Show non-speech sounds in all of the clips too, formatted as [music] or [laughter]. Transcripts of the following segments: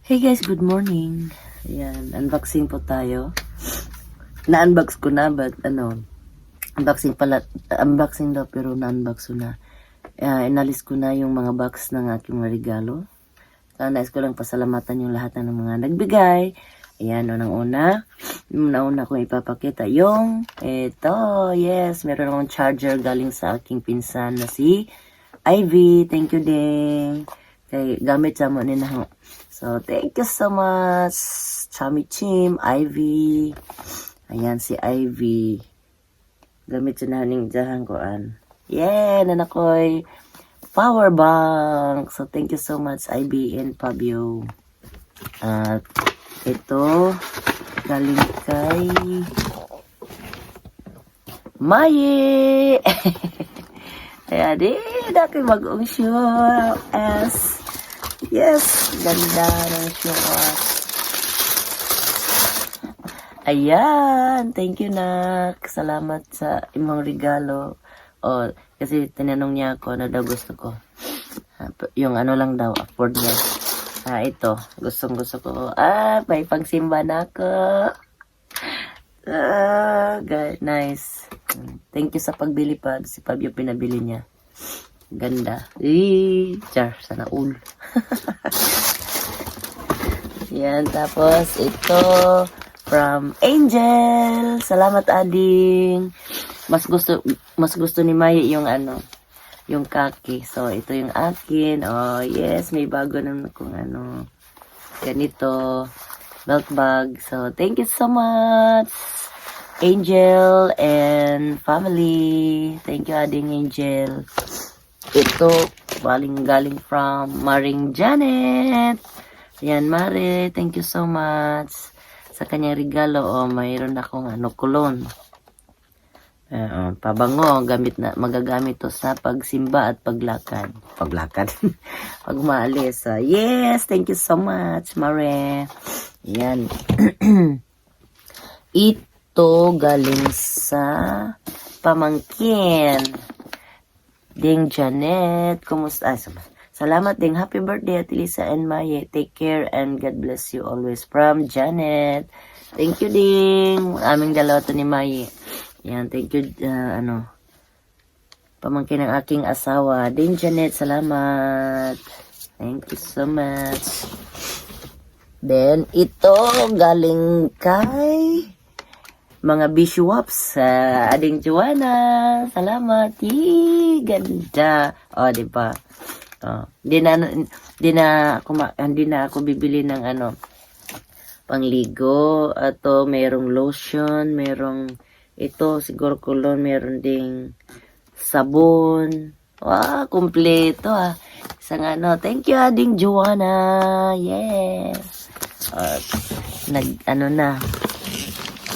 Hey guys, good morning. Ayan, unboxing po tayo. Na-unbox ko na, but ano, unboxing pala, unboxing daw pero na-unbox ko na. Ah, inalis ko na yung mga box ng aking regalo. So, nais ko lang pasalamatan yung lahat ng mga nagbigay. Ayan, unang-una. Yung una kong ipapakita yung ito, yes, meron akong charger galing sa aking pinsan na si Ivy. Thank you, ding. Kay gamit sa mo ni na So, thank you so much, Chami Chim, Ivy. Ayan, si Ivy. Gamit siya na ning jahan ko. Yeah, nanakoy. Power bank. So, thank you so much, Ivy and Fabio. At ito, galing kay Maye! [laughs] Ayan, di, dati mag-ong show. As, yes, ganda ng show. Ayan, thank you nak. Salamat sa imong regalo. O, kasi tinanong niya ako na daw gusto ko. Ah, Yung ano lang daw, afford niya. Ah, ito. Gustong gusto ko. Ah, may pangsimba na ako. Ah, God, nice. Thank you sa pagbili pa. Si Fabio pinabili niya. Ganda. Eh, char, sana all. [laughs] Yan, tapos ito from Angel. Salamat ading. Mas gusto mas gusto ni Maya yung ano, yung kaki. So ito yung akin. Oh, yes, may bago naman akong ano ganito milk bag. So thank you so much. Angel and family. Thank you ading Angel. Ito galing galing from Maring Janet. Yan, Mare, thank you so much sa kanyang regalo. Oh, mayroon akong ano, kulon. Oh, pabango, gamit na, magagamit to sa pagsimba at paglakad. Paglakad. [laughs] Pag maalis. ah. yes, thank you so much, Mare. Yan. [clears throat] Ito galing sa pamangkin. Ding Janet, kumusta? Ah, sal- salamat ding. Happy birthday at Lisa and Maye. Take care and God bless you always. From Janet. Thank you ding. Aming dalawa to ni Maye. Yan, thank you. ah, ano, pamangkin ng aking asawa. Ding Janet, salamat. Thank you so much. Then, ito galing kay mga bishops sa ading Joanna. Salamat. Yee, ganda. O, di ba? Oh, di na di na ako ma- hindi na ako bibili ng ano pangligo ato merong lotion, merong ito siguro kulon, meron ding sabon. Wow, kumpleto ah. Isang ano, thank you ading Joanna. Yes. At nag ano na,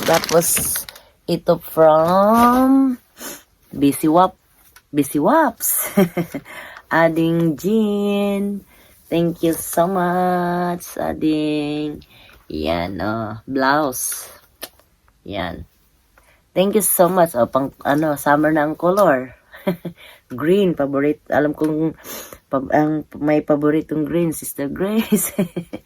tapos, ito from Busy Wap. Busy Waps. [laughs] Ading Jean. Thank you so much, Ading. Yan, oh, blouse. Yan. Thank you so much. Oh, pang, ano, summer na ang color. [laughs] green, favorite. Alam kong pa- ang may paboritong green, Sister Grace.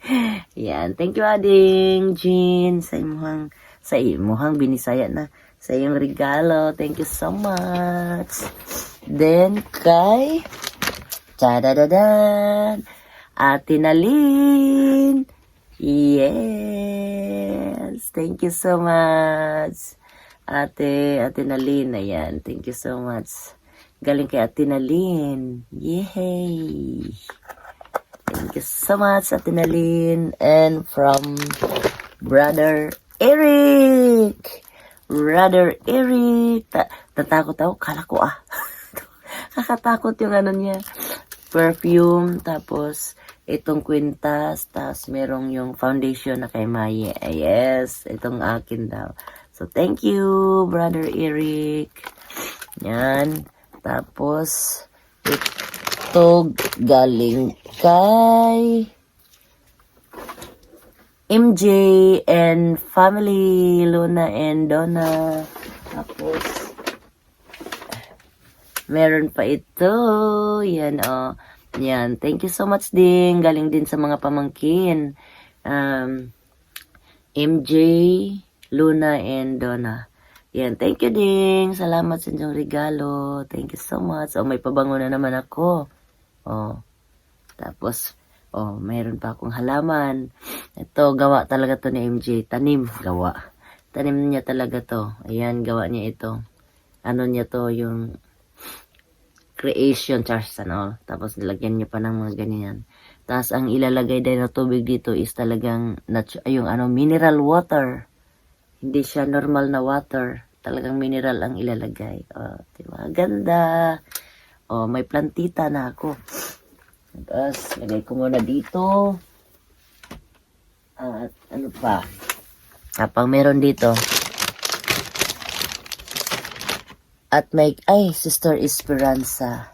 [laughs] Yan. Thank you, Ading Jean, sa imuhang sa imuhang binisaya na sa iyong regalo. Thank you so much. Then, kay Chadadadan, Ate Nalin. Yes. Thank you so much. Ate, Ate Nalin. Ayan. Thank you so much. Galing kay Ate Nalin. Yay. Thank you so much, Ate Nalin. And from Brother Eric. Brother Eric. Ta tatakot ako. Kala ko ah. [laughs] Kakatakot yung ano niya. Perfume. Tapos, itong kwintas. Tapos, merong yung foundation na kay Maye. Ah, Yes. Itong akin daw. So, thank you, Brother Eric. Yan. Tapos, ito galing kay MJ and family, Luna and Donna. Tapos, meron pa ito. Yan, oh. Yan. Thank you so much din. Galing din sa mga pamangkin. Um, MJ, Luna, and Donna. Yan. Thank you ding. Salamat sa inyong regalo. Thank you so much. Oh, may pabango na naman ako. Oh. Tapos, oh, mayroon pa akong halaman. Ito, gawa talaga to ni MJ. Tanim, gawa. Tanim niya talaga to. Ayan, gawa niya ito. Ano niya to, yung creation charts and all. Tapos nilagyan niya pa ng mga ganyan. Tapos ang ilalagay din na tubig dito is talagang yung ano mineral water. Hindi siya normal na water. Talagang mineral ang ilalagay. Oh, diba? Ganda. Oh, may plantita na ako. Tapos lagay ko muna dito. At ano pa? Kapag meron dito, at may, ay, Sister Esperanza.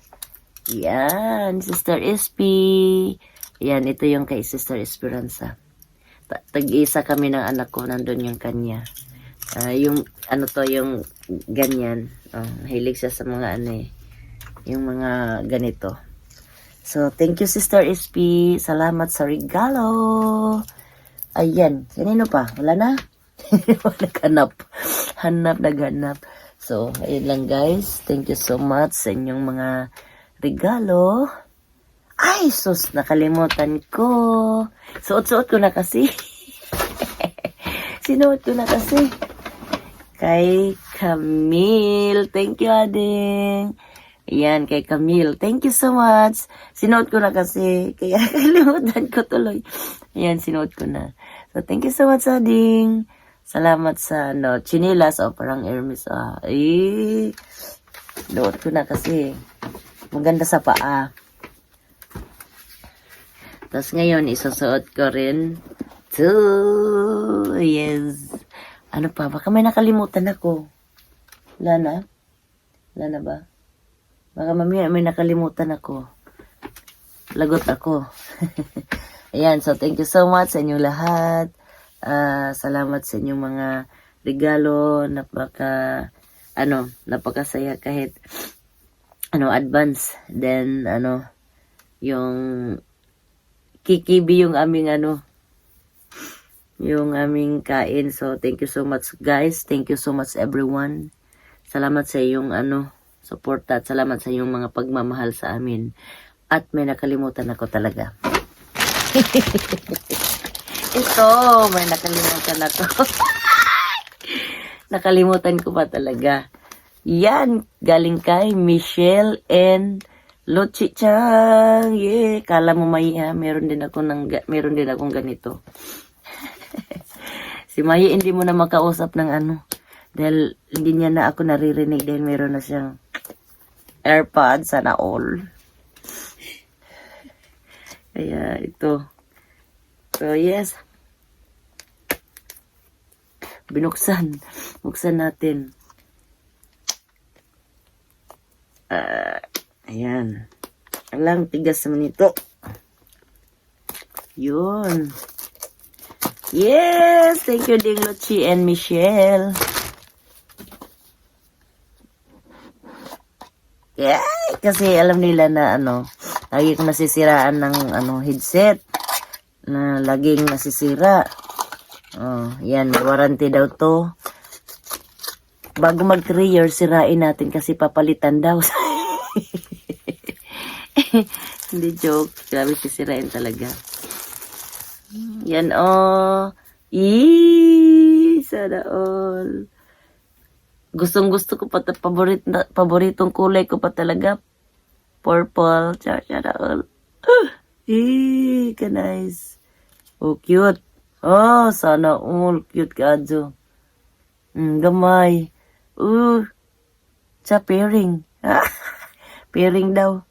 Yan, Sister Espi. Yan, ito yung kay Sister Esperanza. Ta- Tag-isa kami ng anak ko, nandun yung kanya. Ah, yung, ano to, yung ganyan. Oh, hilig siya sa mga ano eh. Yung mga ganito. So, thank you Sister Espi. Salamat sa regalo. Ayan, kanino pa? Wala na? [laughs] Naghanap. Hanap, naghanap. So, ayun lang guys. Thank you so much sa inyong mga regalo. Ay, sus, nakalimutan ko. Suot-suot ko na kasi. [laughs] Sinuot ko na kasi. Kay Camille. Thank you, Ading. Ayan, kay Camille. Thank you so much. Sinuot ko na kasi. [laughs] Kaya kalimutan ko tuloy. Ayan, sinuot ko na. So, thank you so much, Ading. Salamat sa, no, chinilas o parang Hermes. Ah, eh, Luot ko na kasi. Maganda sa paa. Tapos ngayon, isusuot ko rin. to Yes. Ano pa? Baka may nakalimutan ako. Wala na? Wala na ba? Baka mamaya may nakalimutan ako. Lagot ako. [laughs] Ayan, so thank you so much sa inyong lahat. Ah, salamat sa inyong mga regalo. Napaka, ano, napakasaya kahit, ano, advance. Then, ano, yung, kikibi yung aming, ano, yung aming kain. So, thank you so much, guys. Thank you so much, everyone. Salamat sa iyong, ano, support at salamat sa iyong mga pagmamahal sa amin. At may nakalimutan ako talaga. [laughs] Ito, may nakalimutan ako. [laughs] nakalimutan ko pa talaga. Yan, galing kay Michelle and Lochi Chang. Yeah, kala mo may ha, meron din ako ng meron din akong ganito. [laughs] si Maya hindi mo na makausap ng ano. Dahil hindi niya na ako naririnig dahil meron na siyang AirPods sana all. Kaya ito. So yes. Binuksan. Buksan natin. Ah, ayan. Alang tigas naman ito. Yun. Yes! Thank you, Ding Luchi and Michelle. Yeah, kasi alam nila na ano, lagi ko nasisiraan ng ano headset na laging nasisira. Oh, yan, warranty daw to. Bago mag 3 years, sirain natin kasi papalitan daw. [laughs] Hindi joke. Grabe sisirain talaga. Yan, oh. Eee, sana all. Gustong gusto ko pa, paborit, na, paboritong kulay ko pa talaga. Purple. Char, sana all. Eee, ka nice. Oh, cute. Oh, sana all. Cute ka, Adjo. Mm, gamay. Uh, sa pairing. [laughs] pairing daw.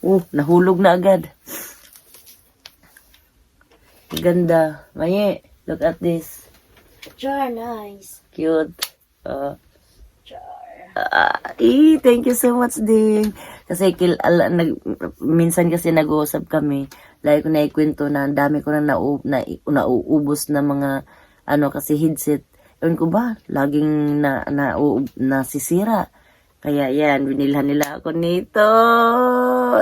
Uh, nahulog na agad. Ganda. Maye, look at this. Jar, nice. Cute. Uh, eh, thank you so much din. Kasi kil, ala, nag, minsan kasi nag-uusap kami. Lagi ko na ikwento na ang dami ko na, nau, na nauubos na mga ano kasi headset. Ewan ko ba, laging na, na, nasisira. Kaya yan, binilhan nila ako nito.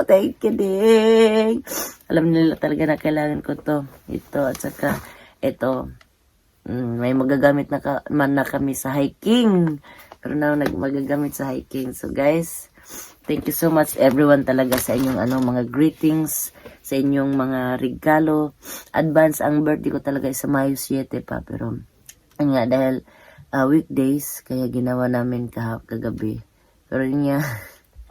Thank you, Ding. Alam nila talaga na kailangan ko to. Ito, at saka, ito. Mm, may magagamit na ka, man na kami sa hiking. Pero na nag magagamit sa hiking. So guys, thank you so much everyone talaga sa inyong ano mga greetings, sa inyong mga regalo. Advance ang birthday ko talaga sa Mayo 7 pa pero yun nga dahil ah, weekdays kaya ginawa namin kah kagabi. Pero yun nga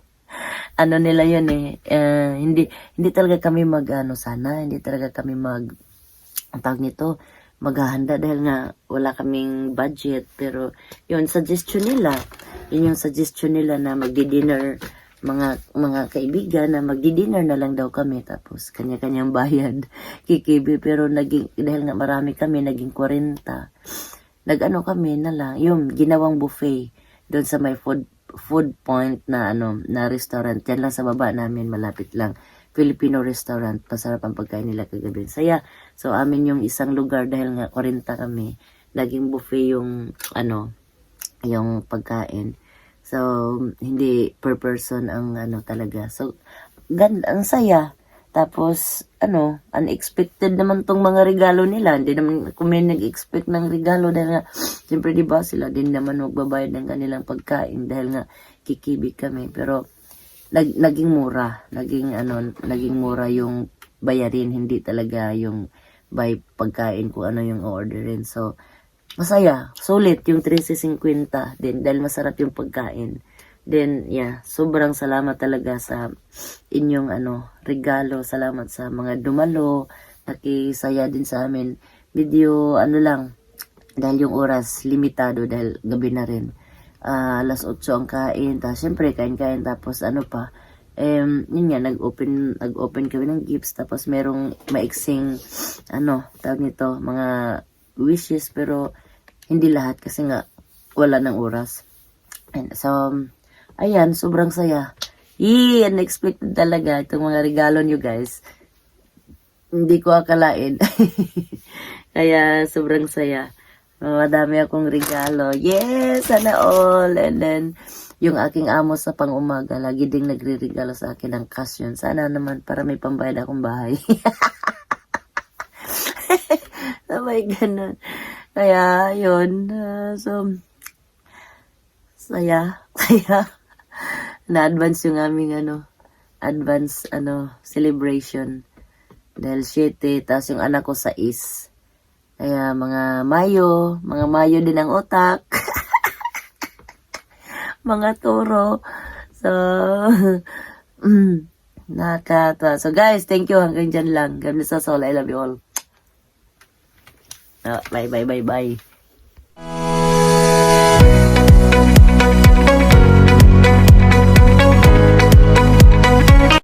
[laughs] ano nila yun eh, eh, hindi hindi talaga kami mag ano sana, hindi talaga kami mag ang tawag nito, maghahanda dahil nga wala kaming budget. Pero yun, suggestion nila, yun yung suggestion nila na magdi-dinner mga mga kaibigan na magdi-dinner na lang daw kami. Tapos kanya-kanyang bayad [laughs] kikibi. Pero naging dahil nga marami kami naging 40 nag-ano kami na lang yung ginawang buffet doon sa may food food point na ano na restaurant. Yan lang sa baba namin malapit lang Filipino restaurant masarap ang pagkain nila kagabi. Saya. So amin yung isang lugar dahil nga 40 kami naging buffet yung ano yung pagkain. So hindi per person ang ano talaga. So ganda ang saya. Tapos, ano, unexpected naman tong mga regalo nila. Hindi naman may nag-expect ng regalo dahil nga, siyempre di ba sila din naman magbabayad ng kanilang pagkain dahil nga kikibig kami. Pero, nag, naging mura. Naging, ano, naging mura yung bayarin. Hindi talaga yung by pagkain kung ano yung orderin. So, masaya. Sulit yung 13.50 din dahil masarap yung pagkain. Then, yeah, sobrang salamat talaga sa inyong ano, regalo. Salamat sa mga dumalo. Nakisaya din sa amin. Video, ano lang, dahil yung oras, limitado dahil gabi na rin. Ah, alas 8 ang kain. Tapos, syempre, kain-kain. Tapos, ano pa, um, yun nga, nag-open, nag-open kami ng gifts. Tapos, merong maiksing, ano, tawag nito, mga wishes. Pero, hindi lahat kasi nga, wala ng oras. And so, ayan, sobrang saya. Yee, unexpected talaga itong mga regalo nyo guys. Hindi ko akalain. [laughs] Kaya sobrang saya. Madami akong regalo. Yes, sana all. And then, yung aking amo sa pang-umaga, lagi ding nagre-regalo sa akin ng cash yun. Sana naman para may pambayad akong bahay. [laughs] Sabay ganun. Kaya, yun. Ah, so, saya. [laughs] Saya. Na-advance yung aming ano, advance ano, celebration. Dahil 7, tapos yung anak ko sa is. Kaya mga Mayo, mga Mayo din ang utak. [laughs] mga turo. So, [laughs] mm, nakakatawa. So guys, thank you. Hanggang dyan lang. God bless us all. I love you all. Ah, bye, bye, bye, bye.